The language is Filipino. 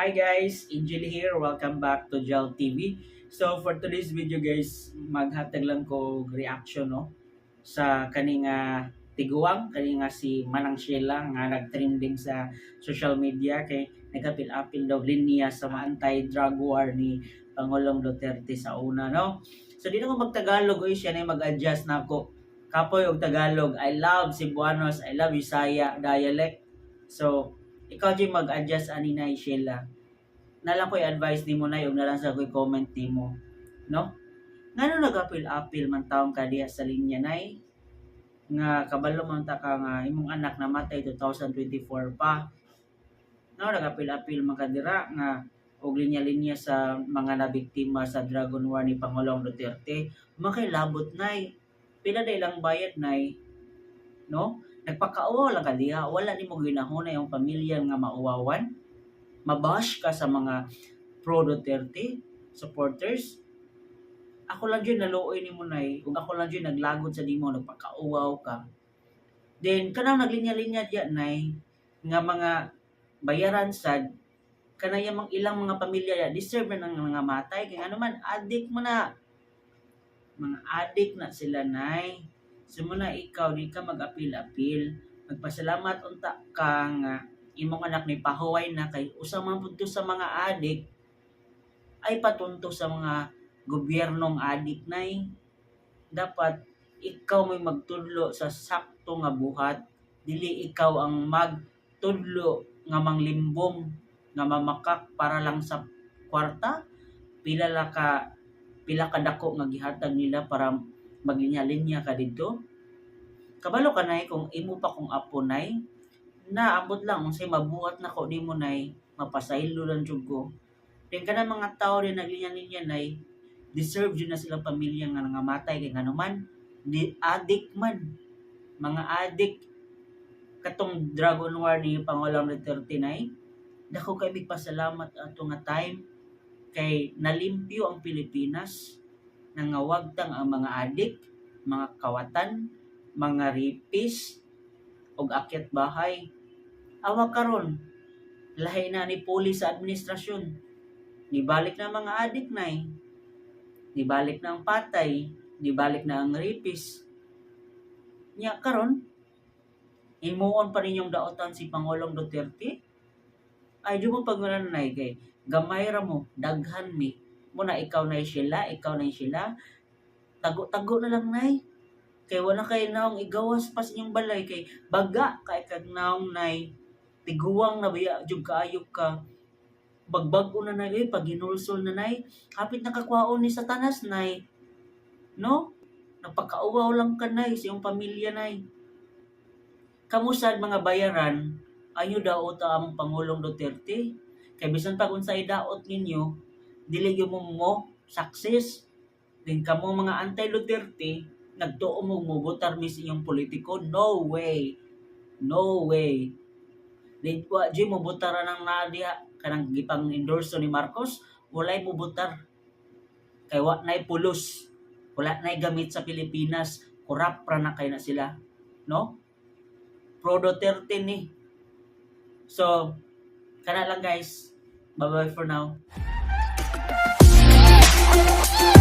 Hi guys, Angel here. Welcome back to Gel TV. So for today's video guys, maghatag lang ko reaction no sa kaning tiguang kaning nga si Manang Sheila nga nagtrending sa social media kay nagapil-apil daw linya sa anti-drug war ni Pangulong Duterte sa una no. So di na ko magtagalog oy siya na mag-adjust na ako. Kapoy og Tagalog. I love Cebuanos, I love Bisaya dialect. So ikaw di mag-adjust ani na Sheila. Nalang ko advice nimo na yung nalang sa ko'y comment nimo. No? Ngano nagapil-apil man taong ka diha sa linya nay? Nga kabalo man ta ka nga imong anak namatay 2024 pa. No, nagapil-apil man ka dira nga og linya-linya sa mga nabiktima sa Dragon War ni Pangulong Duterte. Makilabot nay. Pila day lang bayad nay. No? Nagpakauwa lang ka diha wala nimo ginahuna yung pamilya nga mauwawan. Mabash ka sa mga pro Duterte supporters. Ako lang dyan naluoy nimo nay. Ug ako lang dyan naglagod sa nimo nagpakauwaw ka. Then kanang naglinya-linya diya nay nga mga bayaran sad kanaya mang ilang mga pamilya ya deserve na ng mga matay. Kay ano man addict mo na. Mga addict na sila nay Simula ikaw, di ka mag-apil-apil. Magpasalamat unta ka nga imong anak ni pahuway na kay usang man pudto sa mga adik ay patunto sa mga gobyernong adik nay. Dapat ikaw may magtudlo sa sakto nga buhat. Dili ikaw ang magtudlo nga manglimbong nga mamakak para lang sa kwarta. Pila la ka pila ka dako nga gihatag nila para maglinya-linya ka dito. Kabalo ka nay kung imo pa kung apo nay, naabot lang unsay mabuhat na ko nimo nay, mapasaylo lang jud ko. Then kana mga tao rin naglinya-linya nay, deserve jud na silang pamilya nga nangamatay kay nganuman di addict man. Mga addict katong Dragon War ni Pangulong Duterte nay, dako kay pasalamat ato nga time kay nalimpyo ang Pilipinas nangawagtang ang mga adik, mga kawatan, mga ripis, og akyat bahay. Awa karon, lahi na ni puli sa administrasyon. Nibalik na mga adik nay. Nibalik na ang patay, nibalik na ang ripis. Nya karon, imuon pa ninyong daotan si Pangulong Duterte? Ay, di mo pagmananay kay gamay ra mo, daghan mi, muna ikaw na sila, ikaw na sila. Tago-tago na lang nay. Kay wala kay naong igawas pas inyong balay kay baga kay kag naong nay tiguwang na biya jud kaayok ka. Bagbag-o na nay, eh, pag ginulsol na nay, hapit nakakwaon ni Satanas nay. No? Napakauwaw lang ka nay sa iyong pamilya nay. Kamusad mga bayaran, ayo daw ta ang Pangulong Duterte. Kay bisan pag unsay daot ninyo, dili mo mo success. Din kamo mga anti-Duterte nagtuo mo mubutar mi sa inyong politiko. No way. No way. Din wa di mo butara ng nadia kanang gipang endorso ni Marcos walay mo butar kay wa nay pulos. Wala nay gamit sa Pilipinas. Kurap ra na kay na sila. No? Pro Duterte ni. So kana lang guys. Bye bye for now Thank you.